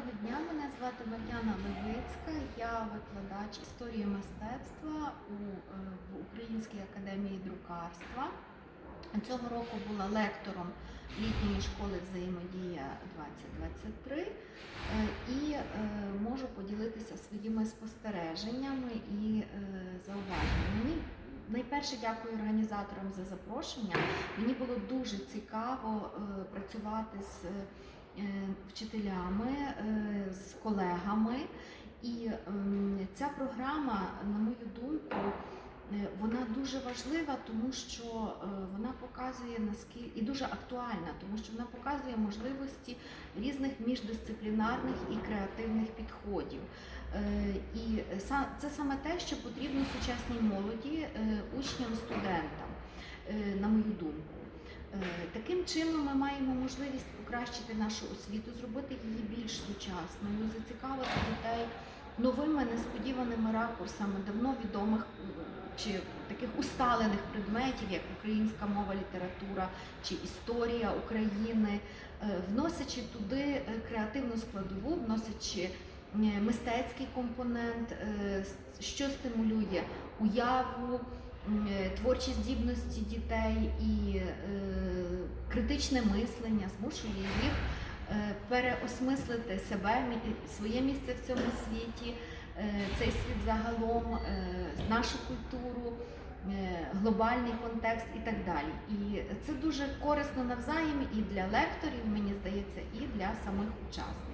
дня, мене звати Мар'яна Левицька. Я викладач історії мистецтва у, е, в Українській академії друкарства. Цього року була лектором літньої школи взаємодія 2023 е, і е, можу поділитися своїми спостереженнями і зауваженнями. Найперше дякую організаторам за запрошення. Мені було дуже цікаво працювати з вчителями, е, з колегами. І ем, ця програма, на мою думку, е, вона дуже важлива, тому що е, вона показує наскільки і дуже актуальна, тому що вона показує можливості різних міждисциплінарних і креативних підходів. І це саме те, що потрібно сучасній молоді, учням, студентам, на мою думку. Е, Таким чином ми маємо можливість покращити нашу освіту, зробити її більш сучасною, зацікавити дітей новими несподіваними ракурсами давно відомих чи таких усталених предметів, як українська мова, література чи історія України, е, вносячи туди е, креативну складову, вносячи мистецький компонент, що стимулює уяву, творчі здібності дітей і е, критичне мислення, змушує їх е, переосмислити себе, мі- своє місце в цьому світі, е, цей світ загалом, е, нашу культуру, е, глобальний контекст і так далі. І це дуже корисно навзаєм і для лекторів, мені здається, і для самих учасників.